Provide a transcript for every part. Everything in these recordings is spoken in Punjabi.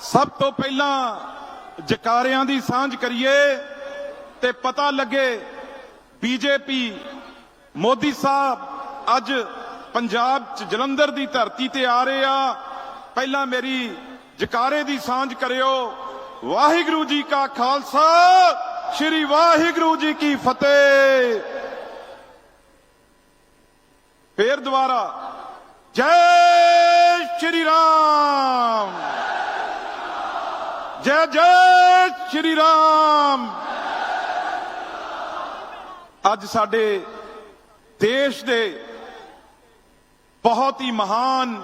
ਸਭ ਤੋਂ ਪਹਿਲਾਂ ਜਕਾਰਿਆਂ ਦੀ ਸਾਂਝ ਕਰੀਏ ਤੇ ਪਤਾ ਲੱਗੇ ਬੀਜੇਪੀ ਮੋਦੀ ਸਾਹਿਬ ਅੱਜ ਪੰਜਾਬ ਚ ਜਲੰਧਰ ਦੀ ਧਰਤੀ ਤੇ ਆ ਰਹੇ ਆ। ਪਹਿਲਾਂ ਮੇਰੀ ਜਕਾਰੇ ਦੀ ਸਾਂਝ ਕਰਿਓ। ਵਾਹਿਗੁਰੂ ਜੀ ਕਾ ਖਾਲਸਾ, ਸ੍ਰੀ ਵਾਹਿਗੁਰੂ ਜੀ ਕੀ ਫਤਿਹ। ਫੇਰ ਦੁਬਾਰਾ। ਜੈ ਸ਼੍ਰੀ ਰਾਮ। ਜੈ ਜੈ ਸ਼੍ਰੀ ਰਾਮ। ਅੱਜ ਸਾਡੇ ਦੇਸ਼ ਦੇ ਬਹੁਤ ਹੀ ਮਹਾਨ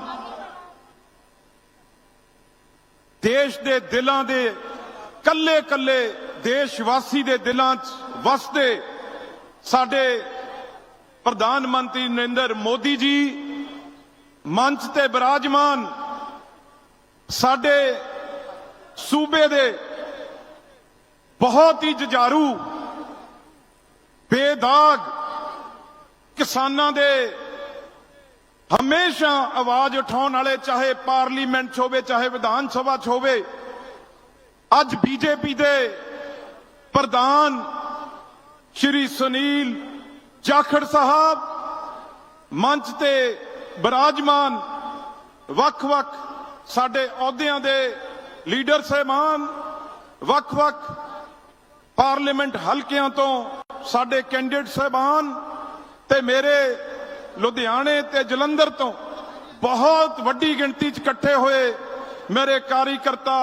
ਦੇਸ਼ ਦੇ ਦਿਲਾਂ ਦੇ ਕੱਲੇ ਕੱਲੇ ਦੇਸ਼ ਵਾਸੀ ਦੇ ਦਿਲਾਂ 'ਚ ਵਸਦੇ ਸਾਡੇ ਪ੍ਰਧਾਨ ਮੰਤਰੀ ਨਰਿੰਦਰ ਮੋਦੀ ਜੀ ਮੰਚ ਤੇ ਬਿਰਾਜਮਾਨ ਸਾਡੇ ਸੂਬੇ ਦੇ ਬਹੁਤ ਹੀ ਜੁਝਾਰੂ, ਬੇਦਾਗ ਕਿਸਾਨਾਂ ਦੇ ਹਮੇਸ਼ਾ ਆਵਾਜ਼ ਉਠਾਉਣ ਵਾਲੇ, ਚਾਹੇ ਪਾਰਲੀਮੈਂਟ 'ਚ ਹੋਵੇ, ਚਾਹੇ ਵਿਧਾਨ ਸਭਾ 'ਚ ਹੋਵੇ, ਅੱਜ ਬੀਜੇਪੀ ਦੇ ਪ੍ਰਧਾਨ ਸ਼੍ਰੀ ਸੁਨੀਲ ਜਾਖੜ ਸਾਹਿਬ ਮੰਚ ਤੇ ਬਰਾਜਮਾਨ ਵੱਖ-ਵੱਖ ਸਾਡੇ ਅਹੁਦਿਆਂ ਦੇ ਲੀਡਰ ਸਹਿਬਾਨ, ਵੱਖ-ਵੱਖ ਪਾਰਲੀਮੈਂਟ ਹਲਕਿਆਂ ਤੋਂ ਸਾਡੇ ਕੈਂਡੀਡੇਟ ਸਹਿਬਾਨ ਤੇ ਮੇਰੇ ਲੁਧਿਆਣੇ ਤੇ ਜਲੰਧਰ ਤੋਂ ਬਹੁਤ ਵੱਡੀ ਗਿਣਤੀ 'ਚ ਇਕੱਠੇ ਹੋਏ ਮੇਰੇ ਕਾਰੀਕਰਤਾ,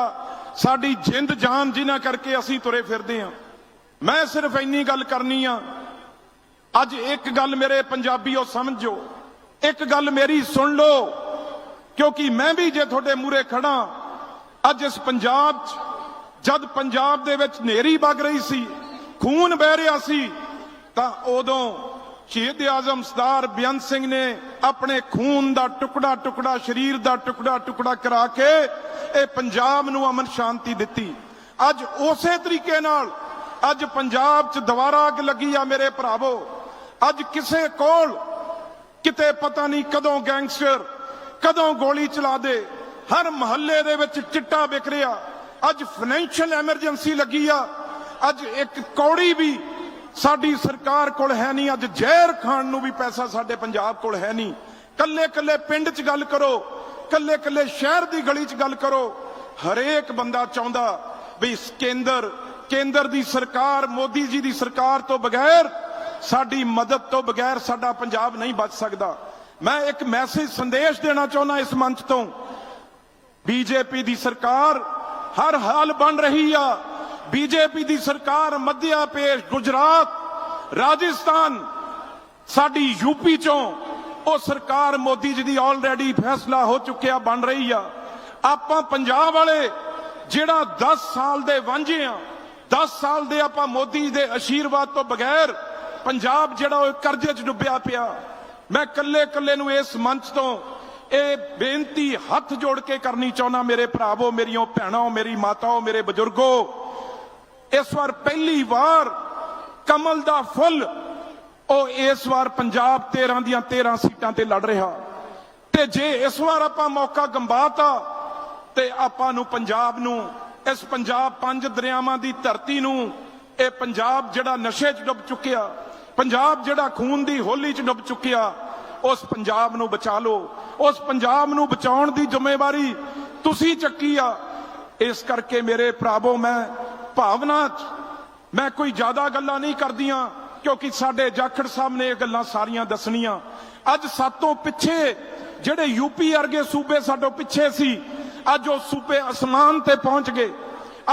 ਸਾਡੀ ਜਿੰਦ ਜਾਨ ਜਿਨ੍ਹਾਂ ਕਰਕੇ ਅਸੀਂ ਤੁਰੇ ਫਿਰਦੇ ਹਾਂ। ਮੈਂ ਸਿਰਫ ਇੰਨੀ ਗੱਲ ਕਰਨੀ ਆ, ਅੱਜ ਇੱਕ ਗੱਲ ਮੇਰੇ ਪੰਜਾਬੀਓ ਸਮਝੋ, ਇੱਕ ਗੱਲ ਮੇਰੀ ਸੁਣ ਲਓ, ਕਿਉਂਕਿ ਮੈਂ ਵੀ ਜੇ ਤੁਹਾਡੇ ਮੂਹਰੇ ਖੜਾ ਅੱਜ ਇਸ ਪੰਜਾਬ 'ਚ, ਜਦ ਪੰਜਾਬ ਦੇ ਵਿੱਚ ਨੇਰੀ ਵਗ ਰਹੀ ਸੀ, ਖੂਨ ਵਹਿ ਰਿਹਾ ਸੀ, ਤਾਂ ਉਦੋਂ ਸ਼ਹੀਦ ਆਜ਼ਮ ਸਰਦਾਰ ਬੇਅੰਤ ਸਿੰਘ ਨੇ ਆਪਣੇ ਖੂਨ ਦਾ ਟੁਕੜਾ ਟੁਕੜਾ, ਸਰੀਰ ਦਾ ਟੁਕੜਾ ਟੁਕੜਾ ਕਰਾ ਕੇ ਇਹ ਪੰਜਾਬ ਨੂੰ ਅਮਨ ਸ਼ਾਂਤੀ ਦਿੱਤੀ। ਅੱਜ ਉਸੇ ਤਰੀਕੇ ਨਾਲ, ਅੱਜ ਪੰਜਾਬ 'ਚ ਦੁਬਾਰਾ ਅੱਗ ਲੱਗੀ ਆ ਮੇਰੇ ਭਰਾਵੋ। ਅੱਜ ਕਿਸੇ ਕੋਲ ਕਿਤੇ ਪਤਾ ਨਹੀਂ ਕਦੋਂ ਗੈਂਗਸਟਰ ਕਦੋਂ ਗੋਲੀ ਚਲਾ ਦੇ ਹਰ ਮਹੱਲੇ ਦੇ ਵਿੱਚ ਚਿੱਟਾ ਵਿਕ ਰਿਹਾ। ਅੱਜ ਫਾਈਨੈਂਸ਼ੀਅਲ ਐਮਰਜੈਂਸੀ ਲੱਗੀ ਆ। ਅੱਜ ਇੱਕ ਕੌੜੀ ਵੀ ਸਾਡੀ ਸਰਕਾਰ ਕੋਲ ਹੈ ਨਹੀਂ। ਅੱਜ ਜ਼ਹਿਰ ਖਾਣ ਨੂੰ ਵੀ ਪੈਸਾ ਸਾਡੇ ਪੰਜਾਬ ਕੋਲ ਹੈ ਨਹੀਂ। ਕੱਲੇ ਕੱਲੇ ਪਿੰਡ 'ਚ ਗੱਲ ਕਰੋ। ਕੱਲੇ ਕੱਲੇ ਸ਼ਹਿਰ ਦੀ ਗਲੀ 'ਚ ਗੱਲ ਕਰੋ। ਹਰੇਕ ਬੰਦਾ ਚਾਹੁੰਦਾ ਵੀ ਇਸ ਕੇਂਦਰ ਕੇਂਦਰ ਦੀ ਸਰਕਾਰ, ਮੋਦੀ ਜੀ ਦੀ ਸਰਕਾਰ ਤੋਂ ਬਗੈਰ ਸਾਡੀ ਮਦਦ ਤੋਂ ਬਗੈਰ ਸਾਡਾ ਪੰਜਾਬ ਨਹੀਂ ਬਚ ਸਕਦਾ। ਮੈਂ ਇੱਕ ਮੈਸੇਜ ਸੰਦੇਸ਼ ਦੇਣਾ ਚਾਹੁੰਦਾ ਇਸ ਮੰਚ ਤੋਂ। ਬੀਜੇਪੀ ਦੀ ਸਰਕਾਰ ਹਰ ਹਾਲ ਬਣ ਰਹੀ ਆ। ਬੀਜੇਪੀ ਦੀ ਸਰਕਾਰ ਮੱਧਿਆ ਪ੍ਰਦੇਸ਼ ਗੁਜਰਾਤ, ਰਾਜਸਥਾਨ, ਸਾਡੀ ਯੂਪੀ ਚੋਂ। ਉਹ ਸਰਕਾਰ ਮੋਦੀ ਜੀ ਦੀ ਆਲਰੇਡੀ ਫੈਸਲਾ ਹੋ ਚੁੱਕਿਆ, ਬਣ ਰਹੀ ਆ। ਆਪਾਂ ਪੰਜਾਬ ਵਾਲੇ ਜਿਹੜਾ 10 ਸਾਲ ਦੇ ਵਾਂਝੇ ਆ 10 ਸਾਲ ਦੇ ਆਪਾਂ ਮੋਦੀ ਦੇ ਅਸ਼ੀਰਵਾਦ ਤੋਂ ਬਗੈਰ ਪੰਜਾਬ ਜਿਹੜਾ ਉਹ ਕਰਜ਼ੇ 'ਚ ਡੁੱਬਿਆ ਪਿਆ। ਮੈਂ ਕੱਲੇ ਕੱਲੇ ਨੂੰ ਇਸ ਮੰਚ ਤੋਂ ਇਹ ਬੇਨਤੀ ਹੱਥ ਜੋੜ ਕੇ ਕਰਨੀ ਚਾਹੁੰਦਾ ਮੇਰੇ ਭਰਾਵੋ, ਮੇਰੀਆਂ ਭੈਣਾਂ, ਮੇਰੀ ਮਾਤਾਓ, ਮੇਰੇ ਬਜ਼ੁਰਗੋ। ਇਸ ਵਾਰ ਪਹਿਲੀ ਵਾਰ ਕਮਲ ਦਾ ਫੁੱਲ, ਉਹ ਇਸ ਵਾਰ ਪੰਜਾਬ 13 ਦੀਆਂ 13 ਸੀਟਾਂ ਤੇ ਲੜ ਰਿਹਾ। ਤੇ ਜੇ ਇਸ ਵਾਰ ਆਪਾਂ ਮੌਕਾ ਗੰਵਾਤਾ ਤੇ ਆਪਾਂ ਨੂੰ ਪੰਜਾਬ ਨੂੰ, ਇਸ ਪੰਜਾਬ ਪੰਜ ਦਰਿਆਵਾਂ ਦੀ ਧਰਤੀ ਨੂੰ, ਇਹ ਪੰਜਾਬ ਜਿਹੜਾ ਨਸ਼ੇ 'ਚ ਡੁੱਬ ਚੁੱਕਿਆ, ਪੰਜਾਬ ਜਿਹੜਾ ਖੂਨ ਦੀ ਹੋਲੀ 'ਚ ਡੁੱਬ ਚੁੱਕਿਆ, ਉਸ ਪੰਜਾਬ ਨੂੰ ਬਚਾ ਲਓ। ਉਸ ਪੰਜਾਬ ਨੂੰ ਬਚਾਉਣ ਦੀ ਜ਼ਿੰਮੇਵਾਰੀ ਤੁਸੀਂ ਚੱਕੀ ਆ। ਇਸ ਕਰਕੇ ਮੇਰੇ ਭਰਾਵੋ, ਮੈਂ ਭਾਵਨਾ 'ਚ, ਮੈਂ ਕੋਈ ਜ਼ਿਆਦਾ ਗੱਲਾਂ ਨਹੀਂ ਕਰਦੀਆਂ, ਕਿਉਂਕਿ ਸਾਡੇ ਜਾਖੜ ਸਾਹਿਬ ਨੇ ਇਹ ਗੱਲਾਂ ਸਾਰੀਆਂ ਦੱਸਣੀਆਂ। ਅੱਜ ਸਾਤੋਂ ਪਿੱਛੇ ਜਿਹੜੇ ਯੂਪੀ ਵਰਗੇ ਸੂਬੇ ਸਾਡੋਂ ਪਿੱਛੇ ਸੀ, ਅੱਜ ਉਹ ਸੂਬੇ ਅਸਮਾਨ ਤੇ ਪਹੁੰਚ ਗਏ।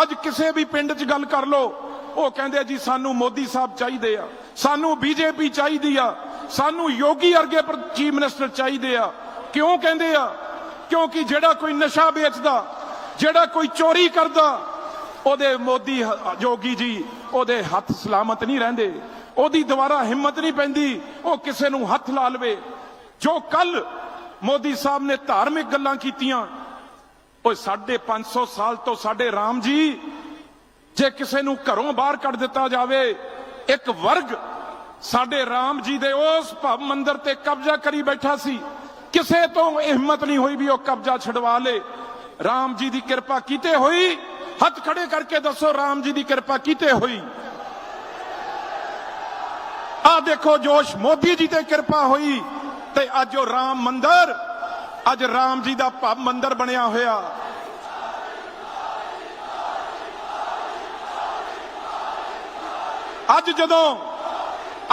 ਅੱਜ ਕਿਸੇ ਵੀ ਪਿੰਡ 'ਚ ਗੱਲ ਕਰ ਲਓ, ਉਹ ਕਹਿੰਦੇ ਜੀ, ਸਾਨੂੰ ਮੋਦੀ ਸਾਹਿਬ ਚਾਹੀਦੇ ਆ, ਸਾਨੂੰ ਬੀਜੇਪੀ ਚਾਹੀਦੀ ਆ, ਸਾਨੂੰ ਯੋਗੀ ਵਰਗੇ ਚੀਫ ਮਿਨਿਸਟਰ ਚਾਹੀਦੇ ਆ। ਕਿਉਂ ਕਹਿੰਦੇ ਆ? ਕਿਉਂਕਿ ਜਿਹੜਾ ਕੋਈ ਨਸ਼ਾ ਵੇਚਦਾ, ਜਿਹੜਾ ਕੋਈ ਚੋਰੀ ਕਰਦਾ, ਉਹਦੇ ਮੋਦੀ ਜੋਗੀ ਜੀ, ਉਹਦੇ ਹੱਥ ਸਲਾਮਤ ਨਹੀਂ ਰਹਿੰਦੇ, ਉਹਦੀ ਦੁਬਾਰਾ ਹਿੰਮਤ ਨਹੀਂ ਪੈਂਦੀ, ਉਹ ਕਿਸੇ ਨੂੰ ਹੱਥ ਲਾ ਲਵੇ। ਜੋ ਕੱਲ ਮੋਦੀ ਸਾਹਿਬ ਨੇ ਧਾਰਮਿਕ ਗੱਲਾਂ ਕੀਤੀਆਂ, ਉਹ ਸਾਢੇ 500 ਸਾਲ ਤੋਂ ਸਾਡੇ ਰਾਮ ਜੀ, ਜੇ ਕਿਸੇ ਨੂੰ ਘਰੋਂ ਬਾਹਰ ਕੱਢ ਦਿੱਤਾ ਜਾਵੇ, ਇੱਕ ਵਰਗ ਸਾਡੇ ਰਾਮ ਜੀ ਦੇ ਉਸ ਭਵ ਮੰਦਰ ਤੇ ਕਬਜ਼ਾ ਕਰੀ ਬੈਠਾ ਸੀ। ਕਿਸੇ ਤੋਂ ਹਿੰਮਤ ਨਹੀਂ ਹੋਈ ਵੀ ਉਹ ਕਬਜ਼ਾ ਛਡਵਾ ਲੇ। ਰਾਮ ਜੀ ਦੀ ਕਿਰਪਾ ਕੀਤੇ ਹੋਈ। ਹੱਥ ਖੜੇ ਕਰਕੇ ਦੱਸੋ, ਰਾਮ ਜੀ ਦੀ ਕਿਰਪਾ ਕੀਤੇ ਹੋਈ। ਆ ਦੇਖੋ, ਜੋਸ਼ ਮੋਦੀ ਜੀ ਤੇ ਕਿਰਪਾ ਹੋਈ ਤੇ ਅੱਜ ਉਹ ਰਾਮ ਮੰਦਰ, ਅੱਜ ਰਾਮ ਜੀ ਦਾ ਭਵ ਮੰਦਰ ਬਣਿਆ ਹੋਇਆ। ਅੱਜ ਜਦੋਂ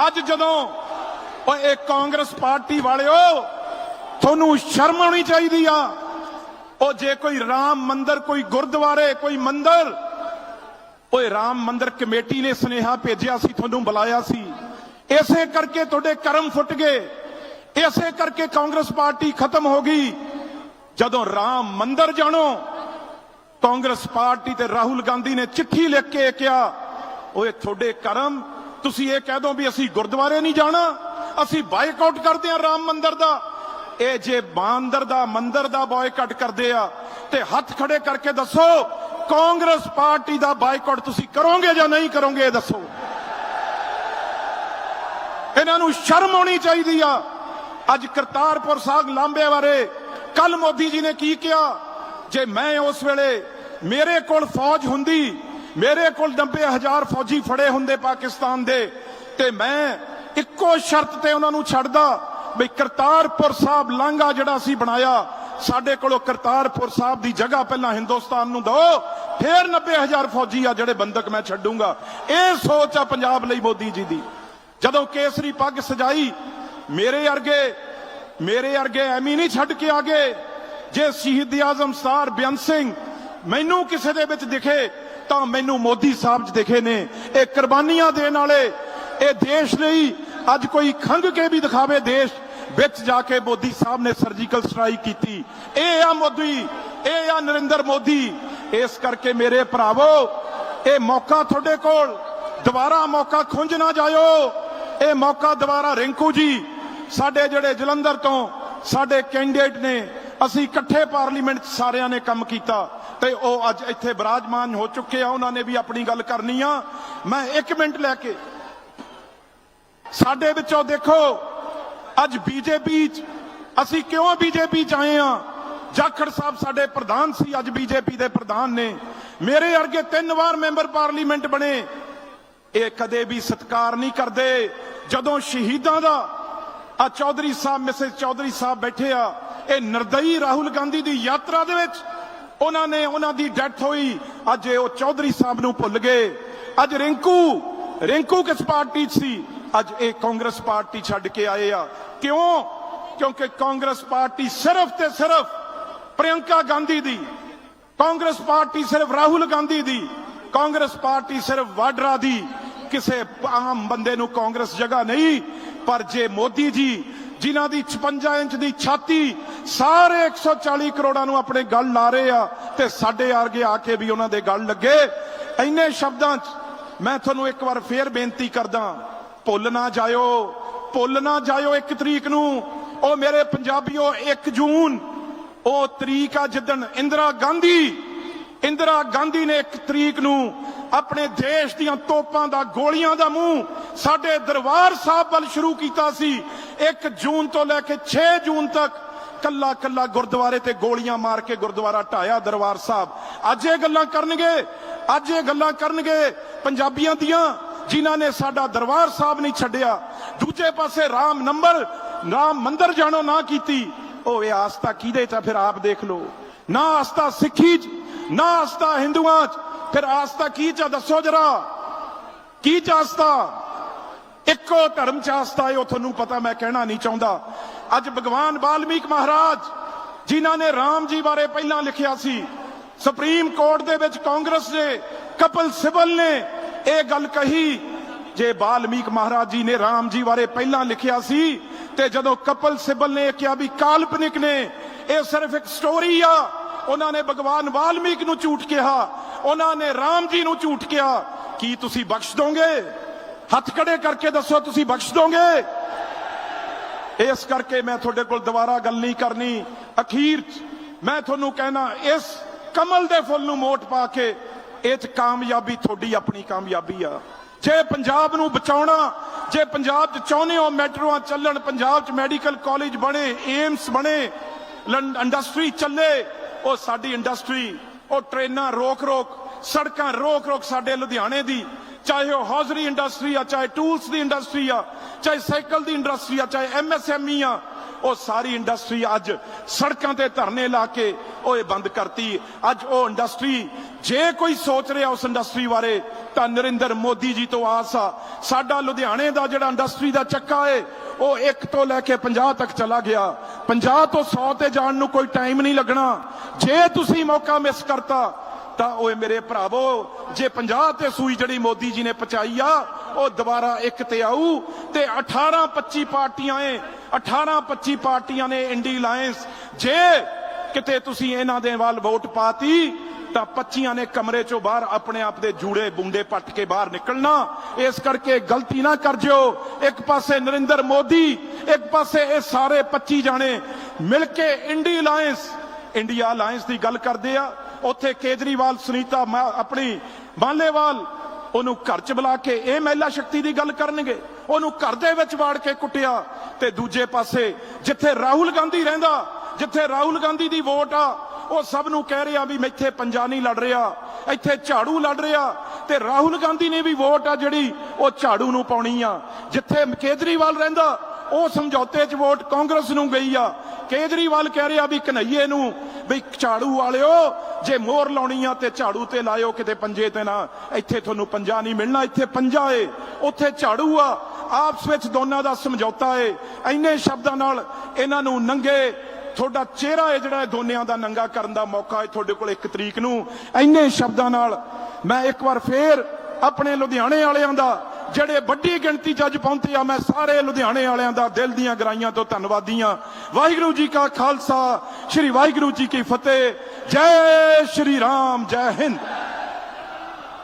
ਅੱਜ ਜਦੋਂ ਉਹ ਇਹ ਕਾਂਗਰਸ ਪਾਰਟੀ ਵਾਲਿਓ ਤੁਹਾਨੂੰ ਸ਼ਰਮ ਆਉਣੀ ਚਾਹੀਦੀ ਆ। ਉਹ ਜੇ ਕੋਈ ਰਾਮ ਮੰਦਰ, ਕੋਈ ਗੁਰਦੁਆਰੇ, ਕੋਈ ਮੰਦਰ, ਓਏ ਰਾਮ ਮੰਦਰ ਕਮੇਟੀ ਨੇ ਸੁਨੇਹਾ ਭੇਜਿਆ ਸੀ, ਤੁਹਾਨੂੰ ਬੁਲਾਇਆ ਸੀ। ਇਸੇ ਕਰਕੇ ਤੁਹਾਡੇ ਕਰਮ ਫੁੱਟ ਗਏ। ਇਸੇ ਕਰਕੇ ਕਾਂਗਰਸ ਪਾਰਟੀ ਖਤਮ ਹੋ ਗਈ। ਜਦੋਂ ਰਾਮ ਮੰਦਰ ਜਾਣੋ, ਕਾਂਗਰਸ ਪਾਰਟੀ ਤੇ ਰਾਹੁਲ ਗਾਂਧੀ ਨੇ ਚਿੱਠੀ ਲਿਖ ਕੇ ਕਿਹਾ, ਓਏ ਤੁਹਾਡੇ ਕਰਮ, ਤੁਸੀਂ ਇਹ ਕਹਿ ਦੋ ਵੀ ਅਸੀਂ ਗੁਰਦੁਆਰੇ ਨਹੀਂ ਜਾਣਾ, ਅਸੀਂ ਬਾਈਕਾਟ ਕਰਦੇ ਹਾਂ ਰਾਮ ਮੰਦਰ ਦਾ। ਇਹ ਜੇ ਬਾਂਦਰ ਦਾ ਮੰਦਰ ਦਾ ਬਾਈਕਾਟ ਕਰਦੇ ਆ, ਤੇ ਹੱਥ ਖੜੇ ਕਰਕੇ ਦੱਸੋ, ਕਾਂਗਰਸ ਪਾਰਟੀ ਦਾ ਬਾਈਕਾਟ ਤੁਸੀਂ ਕਰੋਗੇ ਜਾਂ ਨਹੀਂ ਕਰੋਗੇ, ਇਹ ਦੱਸੋ। ਇਹਨਾਂ ਨੂੰ ਸ਼ਰਮ ਆਉਣੀ ਚਾਹੀਦੀ ਆ। ਅੱਜ ਕਰਤਾਰਪੁਰ ਸਾਹਿਬ ਲਾਂਬੇ ਬਾਰੇ ਕੱਲ ਮੋਦੀ ਜੀ ਨੇ ਕੀ ਕਿਹਾ? ਜੇ ਮੈਂ ਉਸ ਵੇਲੇ ਮੇਰੇ ਕੋਲ ਫੌਜ ਹੁੰਦੀ, ਮੇਰੇ ਕੋਲ 90000 ਫੌਜੀ ਫੜੇ ਹੁੰਦੇ ਪਾਕਿਸਤਾਨ ਦੇ, ਤੇ ਮੈਂ ਇੱਕੋ ਸ਼ਰਤ ਤੇ ਉਹਨਾਂ ਨੂੰ ਛੱਡਦਾ ਵੀ ਕਰਤਾਰਪੁਰ ਸਾਹਿਬ ਲਾਂਘਾ ਜਿਹੜਾ ਅਸੀਂ ਬਣਾਇਆ, ਸਾਡੇ ਕੋਲੋਂ ਕਰਤਾਰਪੁਰ ਸਾਹਿਬ ਦੀ ਜਗ੍ਹਾ ਪਹਿਲਾਂ ਹਿੰਦੁਸਤਾਨ ਨੂੰ ਦਿਓ, ਫਿਰ 90000 ਫੌਜੀ ਆ ਜਿਹੜੇ ਬੰਦਕ ਮੈਂ ਛੱਡੂੰਗਾ। ਇਹ ਸੋਚ ਆ ਪੰਜਾਬ ਲਈ ਮੋਦੀ ਜੀ ਦੀ। ਜਦੋਂ ਕੇਸਰੀ ਪੱਗ ਸਜਾਈ, ਮੇਰੇ ਅਰਗੇ ਮੇਰੇ ਅਰਗੇ ਐਵੇਂ ਨਹੀਂ ਛੱਡ ਕੇ ਆ ਗਏ, ਜੇ ਸ਼ਹੀਦ ਆਜ਼ਮ ਸਰ ਬੇਅੰਤ ਸਿੰਘ ਮੈਨੂੰ ਕਿਸੇ ਦੇ ਵਿੱਚ ਦਿਖੇ, ਤਾਂ ਮੈਨੂੰ ਮੋਦੀ ਸਾਹਿਬ 'ਚ ਦਿਖੇ ਨੇ। ਇਹ ਕੁਰਬਾਨੀਆਂ ਦੇਣ ਵਾਲੇ, ਇਹ ਦੇਸ਼ ਲਈ ਅੱਜ ਕੋਈ ਖੰਗ ਕੇ ਵੀ ਦਿਖਾਵੇ ਦੇਸ਼ ਵਿੱਚ ਜਾ ਕੇ ਮੋਦੀ ਸਾਹਿਬ ਨੇ ਸਰਜੀਕਲ ਸਟ੍ਰਾਈਕ ਕੀਤੀ। ਇਹ ਆ ਮੋਦੀ, ਇਹ ਆ ਨਰਿੰਦਰ ਮੋਦੀ। ਇਸ ਕਰਕੇ ਮੇਰੇ ਭਰਾਵੋ, ਇਹ ਮੌਕਾ ਤੁਹਾਡੇ ਕੋਲ। ਦੁਬਾਰਾ ਮੌਕਾ ਖੁੰਝ ਨਾ ਜਾਇਓ। ਇਹ ਮੌਕਾ ਦੁਬਾਰਾ ਰਿੰਕੂ ਜੀ, ਸਾਡੇ ਜਿਹੜੇ ਜਲੰਧਰ ਤੋਂ ਸਾਡੇ ਕੈਂਡੀਡੇਟ ਨੇ, ਅਸੀਂ ਇਕੱਠੇ ਪਾਰਲੀਮੈਂਟ 'ਚ ਸਾਰਿਆਂ ਨੇ ਕੰਮ ਕੀਤਾ। ਤੇ ਉਹ ਅੱਜ ਇੱਥੇ ਬਰਾਜਮਾਨ ਹੋ ਚੁੱਕੇ ਆ, ਉਹਨਾਂ ਨੇ ਵੀ ਆਪਣੀ ਗੱਲ ਕਰਨੀ ਆ। ਮੈਂ 1 ਮਿੰਟ ਲੈ ਕੇ ਸਾਡੇ ਵਿੱਚੋਂ ਦੇਖੋ ਅੱਜ ਬੀਜੇਪੀ ਚ ਅਸੀਂ ਕਿਉਂ ਬੀਜੇਪੀ ਚ ਆਏ ਆ ਜਾਖੜ ਸਾਹਿਬ ਸਾਡੇ ਪ੍ਰਧਾਨ ਸੀ, ਅੱਜ ਬੀਜੇਪੀ ਦੇ ਪ੍ਰਧਾਨ ਨੇ। ਮੇਰੇ ਅਰਗੇ ਤਿੰਨ ਵਾਰ ਮੈਂਬਰ ਪਾਰਲੀਮੈਂਟ ਬਣੇ। ਇਹ ਕਦੇ ਵੀ ਸਤਿਕਾਰ ਨਹੀਂ ਕਰਦੇ। ਜਦੋਂ ਸ਼ਹੀਦਾਂ ਦਾ ਆ ਚੌਧਰੀ ਸਾਹਿਬ, ਮਿਸਿਸ ਚੌਧਰੀ ਸਾਹਿਬ ਬੈਠੇ ਆ, ਇਹ ਨਿਰਦਈ ਰਾਹੁਲ ਗਾਂਧੀ ਦੀ ਯਾਤਰਾ ਦੇ ਵਿੱਚ ਉਹਨਾਂ ਨੇ ਉਹਨਾਂ ਦੀ ਡੈਥ ਹੋਈ। ਅੱਜ ਇਹ ਉਹ ਚੌਧਰੀ ਸਾਹਿਬ ਨੂੰ ਭੁੱਲ ਗਏ। ਅੱਜ ਰਿੰਕੂ ਰਿੰਕੂ ਕਿਸ ਪਾਰਟੀ 'ਚ ਸੀ? ਅੱਜ ਇਹ ਕਾਂਗਰਸ ਪਾਰਟੀ ਛੱਡ ਕੇ ਆਏ ਆ। ਕਿਉਂ? ਕਿਉਂਕਿ ਕਾਂਗਰਸ ਪਾਰਟੀ ਸਿਰਫ ਤੇ ਸਿਰਫ ਪ੍ਰਿਯੰਕਾ ਗਾਂਧੀ ਦੀ। ਕਾਂਗਰਸ ਪਾਰਟੀ ਸਿਰਫ ਰਾਹੁਲ ਗਾਂਧੀ ਦੀ। ਕਾਂਗਰਸ ਪਾਰਟੀ ਸਿਰਫ ਵਾਡਰਾ ਦੀ। ਕਿਸੇ ਆਮ ਬੰਦੇ ਨੂੰ ਕਾਂਗਰਸ ਜਗ੍ਹਾ ਨਹੀਂ। ਪਰ ਜੇ ਮੋਦੀ ਜੀ, ਜਿਨ੍ਹਾਂ ਦੀ 56 ਇੰਚ ਦੀ ਛਾਤੀ ਸਾਰੇ 140 ਕਰੋੜਾਂ ਨੂੰ ਆਪਣੇ ਗੱਲ ਲਾ ਰਹੇ ਆ ਤੇ ਸਾਡੇ ਆਰਗੇ ਆ ਕੇ ਵੀ ਉਹਨਾਂ ਦੇ ਗਲ ਲੱਗੇ, ਇੰਨੇ ਸ਼ਬਦਾਂ 'ਚ ਮੈਂ ਤੁਹਾਨੂੰ ਇੱਕ ਵਾਰ ਫੇਰ ਬੇਨਤੀ ਕਰਦਾ ਭੁੱਲ ਨਾ ਜਾਇਓ, ਭੁੱਲ ਨਾ ਜਾਇਓ ਇੱਕ ਤਰੀਕ ਨੂੰ। ਉਹ ਮੇਰੇ ਪੰਜਾਬੀਓ 1 ਜੂਨ। ਉਹ ਤਰੀਕ ਆ ਜਿੱਦਣ ਇੰਦਰਾ ਗਾਂਧੀ ਇੰਦਰਾ ਗਾਂਧੀ ਨੇ ਇੱਕ ਤਰੀਕ ਨੂੰ ਆਪਣੇ ਦੇਸ਼ ਦੀਆਂ ਤੋਪਾਂ ਦਾ, ਗੋਲੀਆਂ ਦਾ ਮੂੰਹ ਸਾਡੇ ਦਰਬਾਰ ਸਾਹਿਬ ਵੱਲ ਸ਼ੁਰੂ ਕੀਤਾ ਸੀ। 1 ਜੂਨ ਤੋਂ ਲੈ ਕੇ 6 ਜੂਨ ਤੱਕ ਕੱਲਾ ਕੱਲਾ ਗੁਰਦੁਆਰੇ ਤੇ ਗੋਲੀਆਂ ਮਾਰ ਕੇ ਗੁਰਦੁਆਰਾ ਢਾਇਆ ਦਰਬਾਰ ਸਾਹਿਬ। ਅੱਜ ਇਹ ਗੱਲਾਂ ਕਰਨਗੇ, ਅੱਜ ਇਹ ਗੱਲਾਂ ਕਰਨਗੇ ਪੰਜਾਬੀਆਂ ਦੀਆਂ। ਜਿਨ੍ਹਾਂ ਨੇ ਸਾਡਾ ਦਰਬਾਰ ਸਾਹਿਬ ਨਹੀਂ ਛੱਡਿਆ, ਦੂਜੇ ਪਾਸੇ ਰਾਮ ਨੰਬਰ, ਰਾਮ ਮੰਦਰ ਜਾਣੋ ਨਾ ਕੀਤੀ, ਉਹ ਇਹ ਆਸਥਾ ਕਿਹਦੇ ਚ ਫਿਰ ਆਪ ਦੇਖ ਲਓ। ਨਾ ਆਸਥਾ ਸਿੱਖੀ ਚ, ਨਾ ਆਸਥਾ ਹਿੰਦੂਆਂ ਚ। ਫਿਰ ਆਸਥਾ ਕੀ ਚ ਦੱਸੋ ਜਰਾ। ਕੀ ਚ ਆਸਥਾ? ਇੱਕੋ ਧਰਮ ਚ ਆਸਥਾ ਹੈ ਉਹ ਤੁਹਾਨੂੰ ਪਤਾ ਮੈਂ ਕਹਿਣਾ ਨਹੀਂ ਚਾਹੁੰਦਾ। ਅੱਜ ਭਗਵਾਨ ਵਾਲਮੀਕ ਮਹਾਰਾਜ, ਜਿਨ੍ਹਾਂ ਨੇ ਰਾਮ ਜੀ ਬਾਰੇ ਪਹਿਲਾਂ ਲਿਖਿਆ ਸੀ, ਸੁਪਰੀਮ ਕੋਰਟ ਦੇ ਵਿੱਚ ਕਾਂਗਰਸ ਦੇ, ਕਪਲ ਸਿਬਲ ਨੇ ਇਹ ਗੱਲ ਕਹੀ, ਜੇ ਵਾਲਮੀਕ ਮਹਾਰਾਜ ਜੀ ਨੇ ਰਾਮ ਜੀ ਬਾਰੇ ਪਹਿਲਾਂ ਲਿਖਿਆ ਸੀ, ਤੇ ਜਦੋਂ ਕਪਲ ਸਿਬਲ ਨੇ ਕਿਹਾ ਵੀ ਕਾਲਪਨਿਕ ਨੇ, ਇਹ ਸਿਰਫ ਇੱਕ ਸਟੋਰੀ ਆ। ਉਹਨਾਂ ਨੇ ਭਗਵਾਨ ਵਾਲਮੀਕ ਨੂੰ ਝੂਠ ਕਿਹਾ, ਉਹਨਾਂ ਨੇ ਰਾਮ ਜੀ ਨੂੰ ਝੂਠ ਕਿਹਾ। ਕੀ ਤੁਸੀਂ ਬਖਸ਼ ਦੋਗੇ? ਹੱਥ ਖੜੇ ਕਰਕੇ ਦੱਸੋ, ਤੁਸੀਂ ਬਖਸ਼ ਦੋਗੇ? ਇਸ ਕਰਕੇ ਮੈਂ ਤੁਹਾਡੇ ਕੋਲ ਦੁਬਾਰਾ ਗੱਲ ਨਹੀਂ ਕਰਨੀ। ਅਖੀਰ ਮੈਂ ਤੁਹਾਨੂੰ ਕਹਿਣਾ, ਇਸ ਕਮਲ ਦੇ ਫੁੱਲ ਨੂੰ ਮੋਟ ਪਾ ਕੇ ਇਹ 'ਚ ਕਾਮਯਾਬੀ ਤੁਹਾਡੀ ਆਪਣੀ ਕਾਮਯਾਬੀ ਆ। ਜੇ ਪੰਜਾਬ ਨੂੰ ਬਚਾਉਣਾ, ਜੇ ਪੰਜਾਬ 'ਚ ਚਾਹੁੰਦੇ ਹੋ ਮੈਟਰੋਆਂ ਚੱਲਣ, ਪੰਜਾਬ 'ਚ ਮੈਡੀਕਲ ਕਾਲਜ ਬਣੇ, ਏਮਸ ਬਣੇ ਇੰਡਸਟਰੀ ਚੱਲੇ, ਉਹ ਸਾਡੀ ਇੰਡਸਟਰੀ, ਉਹ ਟ੍ਰੇਨਾਂ ਰੋਕ ਰੋਕ ਸੜਕਾਂ ਰੋਕ ਰੋਕ ਸਾਡੇ ਲੁਧਿਆਣੇ ਦੀ, ਚਾਹੇ ਉਹ ਹੌਜ਼ਰੀ ਇੰਡਸਟਰੀ ਆ, ਚਾਹੇ ਟੂਲਸ ਦੀ ਇੰਡਸਟਰੀ ਆ, ਚਾਹੇ ਸਾਈਕਲ ਦੀ ਇੰਡਸਟਰੀ ਆ, ਚਾਹੇ ਐਮਐਸਐਮਈ ਆ ਉਹ ਸਾਰੀ ਇੰਡਸਟਰੀ ਅੱਜ ਸੜਕਾਂ ਤੇ ਧਰਨੇ ਲਾ ਕੇ ਉਹ ਇਹ ਬੰਦ ਕਰਤੀ। ਅੱਜ ਉਹ ਇੰਡਸਟਰੀ, ਜੇ ਕੋਈ ਸੋਚ ਰਿਹਾ ਉਸ ਇੰਡਸਟਰੀ ਬਾਰੇ, ਤਾਂ ਨਰਿੰਦਰ ਮੋਦੀ ਜੀ ਤੋਂ ਆਸ ਆ। ਸਾਡਾ ਲੁਧਿਆਣੇ ਦਾ ਜਿਹੜਾ ਇੰਡਸਟਰੀ ਦਾ ਚੱਕਾ ਏ, ਉਹ 1 ਤੋਂ ਲੈ ਕੇ 50 ਤੱਕ ਚਲਾ ਗਿਆ। 50 ਤੋਂ 100 ਤੇ ਜਾਣ ਨੂੰ ਕੋਈ ਟਾਈਮ ਨਹੀਂ ਲੱਗਣਾ। ਜੇ ਤੁਸੀਂ ਮੌਕਾ ਮਿਸ ਕਰਤਾ, ਤਾਂ ਓਏ ਮੇਰੇ ਭਰਾਵੋ, ਜੇ 50 ਤੇ ਸੂਈ ਜਿਹੜੀ ਮੋਦੀ ਜੀ ਨੇ ਪਚਾਈ ਆ, ਉਹ ਦੁਬਾਰਾ ਇੱਕ ਤੇ ਆਊ ਤੇ 18 25 ਪਾਰਟੀਆਂ ਏ 18 25 ਪਾਰਟੀਆਂ ਨੇ ਇੰਡੀ ਅਲਾਈਅੰਸ ਜੇ ਕਿਤੇ ਤੁਸੀਂ ਇਹਨਾਂ ਦੇ ਵੱਲ ਵੋਟ ਪਾਤੀ, ਤਾਂ 25 ਨੇ ਕਮਰੇ ਚੋਂ ਬਾਹਰ ਆਪਣੇ ਆਪ ਦੇ ਜੂੜੇ ਬੁੰਡੇ ਪੱਟ ਕੇ ਬਾਹਰ ਨਿਕਲਣਾ। ਇਸ ਕਰਕੇ ਗਲਤੀ ਨਾ ਕਰ ਜਿਓ। ਇੱਕ ਪਾਸੇ ਨਰਿੰਦਰ ਮੋਦੀ, ਇੱਕ ਪਾਸੇ ਇਹ ਸਾਰੇ 25 ਜਾਣੇ ਮਿਲ ਕੇ ਇੰਡੀ ਅਲਾਈਅੰਸ ਇੰਡੀਆ ਅਲਾਈਅੰਸ ਦੀ ਗੱਲ ਕਰਦੇ ਆ। ਉੱਥੇ ਕੇਜਰੀਵਾਲ, ਸੁਨੀਤਾ ਆਪਣੀ ਬਾਲੇਵਾਲ, ਉਹਨੂੰ ਘਰ ਚ ਬੁਲਾ ਕੇ ਇਹ ਮਹਿਲਾ ਸ਼ਕਤੀ ਦੀ ਗੱਲ ਕਰਨਗੇ। ਉਹਨੂੰ ਘਰ ਦੇ ਵਿੱਚ ਵਾੜ ਕੇ ਕੁੱਟਿਆ। ਤੇ ਦੂਜੇ ਪਾਸੇ ਜਿੱਥੇ ਰਾਹੁਲ ਗਾਂਧੀ ਰਹਿੰਦਾ, ਜਿੱਥੇ ਰਾਹੁਲ ਗਾਂਧੀ ਦੀ ਵੋਟ ਆ, ਉਹ ਸਭ ਨੂੰ ਕਹਿ ਰਿਹਾ ਵੀ ਇੱਥੇ ਪੰਜਾ ਨਹੀਂ ਲੜ ਰਿਹਾ, ਇੱਥੇ ਝਾੜੂ ਲੜ ਰਿਹਾ। ਤੇ ਰਾਹੁਲ ਗਾਂਧੀ ਨੇ ਵੀ ਵੋਟ ਆ ਜਿਹੜੀ, ਉਹ ਝਾੜੂ ਨੂੰ ਪਾਉਣੀ ਆ। ਜਿੱਥੇ ਕੇਜਰੀਵਾਲ ਰਹਿੰਦਾ, ਉਹ ਸਮਝੌਤੇ 'ਚ ਵੋਟ ਕਾਂਗਰਸ ਨੂੰ ਗਈ ਆ। ਕੇਜਰੀਵਾਲ ਕਹਿ ਰਿਹਾ ਵੀ ਕਨਈਏ ਨੂੰ, ਵੀ ਝਾੜੂ ਵਾਲਿਓ, ਜੇ ਮੋਹਰ ਲਾਉਣੀ ਆ ਤੇ ਝਾੜੂ ਤੇ ਲਾਇਓ ਕਿਤੇ ਪੰਜੇ ਤੇ ਨਾ। ਇੱਥੇ ਤੁਹਾਨੂੰ ਪੰਜਾ ਨਹੀਂ ਮਿਲਣਾ, ਇੱਥੇ ਪੰਜਾ ਏ। ਉੱਥੇ ਝਾੜੂ ਆ ਆਪਸ ਵਿੱਚ ਦੋਨਾਂ ਦਾ ਸਮਝੌਤਾ ਏ। ਐਨੇ ਸ਼ਬਦਾਂ ਨਾਲ ਇਹਨਾਂ ਨੂੰ ਨੰਗੇ, ਤੁਹਾਡਾ ਚਿਹਰਾ ਹੈ ਜਿਹੜਾ ਦੋਨਿਆਂ ਦਾ ਨੰਗਾ ਕਰਨ ਦਾ ਮੌਕਾ ਹੈ ਤੁਹਾਡੇ ਕੋਲ ਇੱਕ ਤਰੀਕ ਨੂੰ। ਐਨੇ ਸ਼ਬਦਾਂ ਨਾਲ ਮੈਂ ਇੱਕ ਵਾਰ ਫੇਰ ਆਪਣੇ ਲੁਧਿਆਣੇ ਵਾਲਿਆਂ ਦਾ, ਜਿਹੜੇ ਵੱਡੀ ਗਿਣਤੀ 'ਚ ਅੱਜ ਪਹੁੰਚੇ ਆ, ਮੈਂ ਸਾਰੇ ਲੁਧਿਆਣੇ ਵਾਲਿਆਂ ਦਾ ਦਿਲ ਦੀਆਂ ਗਰਾਈਆਂ ਤੋਂ ਧੰਨਵਾਦੀ ਹਾਂ। ਵਾਹਿਗੁਰੂ ਜੀ ਕਾ ਖਾਲਸਾ, ਸ੍ਰੀ ਵਾਹਿਗੁਰੂ ਜੀ ਕੀ ਫਤਿਹ। ਜੈ ਸ਼੍ਰੀ ਰਾਮ, ਜੈ ਹਿੰਦ।